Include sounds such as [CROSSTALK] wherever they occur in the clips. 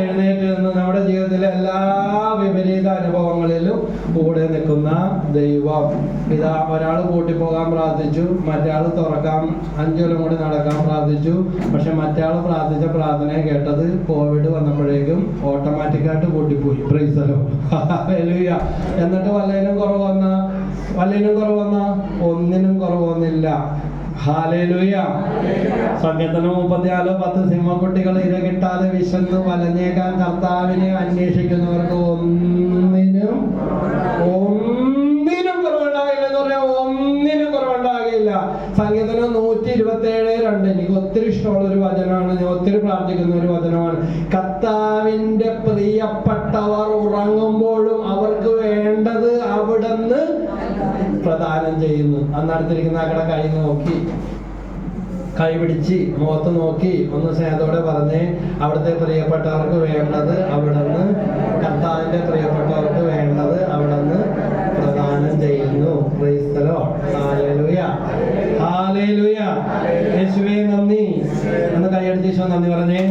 എഴുന്നേറ്റ് നിന്ന് നമ്മുടെ ജീവിതത്തിലെ എല്ലാ വിപരീത അനുഭവങ്ങളിലും കൂടെ നിൽക്കുന്ന ദൈവം. ഇതാ ഒരാൾ കൂട്ടിപ്പോകാൻ പ്രാർത്ഥിച്ചു മറ്റയാൾ തുറക്കാൻ അഞ്ചുകൊല്ലം കൂടി നടക്കാൻ പ്രാർത്ഥിച്ചു. പക്ഷെ മറ്റയാൾ പ്രാർത്ഥിച്ച പ്രാർത്ഥന കേട്ടത് കോവിഡ് വന്നപ്പോഴേക്കും ഓട്ടോമാറ്റിക്കായിട്ട് കൂട്ടിപ്പോയി. പ്രൈസലോ [LAUGHS] എന്നിട്ട് വല്ലതിനും കുറവ് വന്ന? വല്ലതിനും കുറവ് വന്ന? ഒന്നിനും ഹാലേലുയ സങ്കീർത്തനം മുപ്പത്തിനാല് പത്ത് സിംഹക്കുട്ടികൾ ഇര കിട്ടാതെ വിശന്ന് വലഞ്ഞേക്കാൻ കർത്താവിനെ അന്വേഷിക്കുന്നവർക്ക് ഒന്നിനും ഒന്നിനും കുറവുണ്ടാകില്ല പറയാൻ ഒന്നിനും കുറവുണ്ടാകില്ല. സംഗീതനം നൂറ്റി ഇരുപത്തി ഏഴ് രണ്ട്. എനിക്ക് ഒത്തിരി ഇഷ്ടമുള്ള ഒരു വചനമാണ്. ഞാൻ ഒത്തിരി പ്രാർത്ഥിക്കുന്ന ഒരു വചനമാണ്. കർത്താവിന്റെ പ്രിയപ്പെട്ടവർ ഉറങ്ങുമ്പോഴും അവർക്ക് വേണ്ടത് അവിടുന്ന് പ്രദാനം ചെയ്യുന്നു. അന്നടുത്തിരിക്കുന്ന ആക്കടെ കൈ നോക്കി. കൈ പിടിച്ച് മുഖത്ത് നോക്കി. ഒന്ന് സ്നേഹത്തോടെ പറഞ്ഞ് അവിടുത്തെ പ്രിയപ്പെട്ടവർക്ക് വേണ്ടത് അവിടുന്ന് കർത്താവിന്റെ പ്രിയപ്പെട്ടവർക്ക് വേണ്ടത് അവിടുന്ന് പ്രദാനം ചെയ്യുന്നു. ക്രൈസ്തലോ ഹാലേലുയ ഹാലേലുയ യേശുവേ നന്ദി. ഒന്ന് കൈയടിച്ച് നന്ദി പറഞ്ഞേ.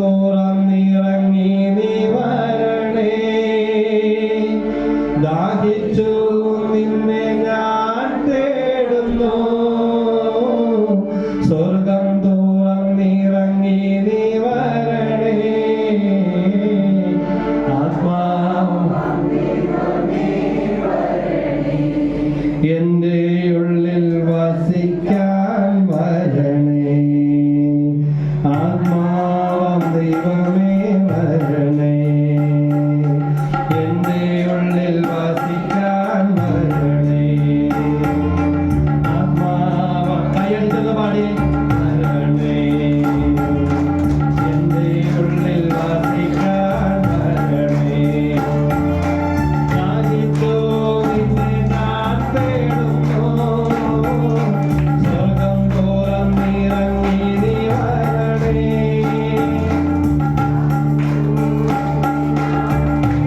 ദൂരന്നിറങ്ങി നീ വരണേ ദാഹിച്ചു നിന്നെ ഞാൻ തേടുന്നു. സ്വർഗം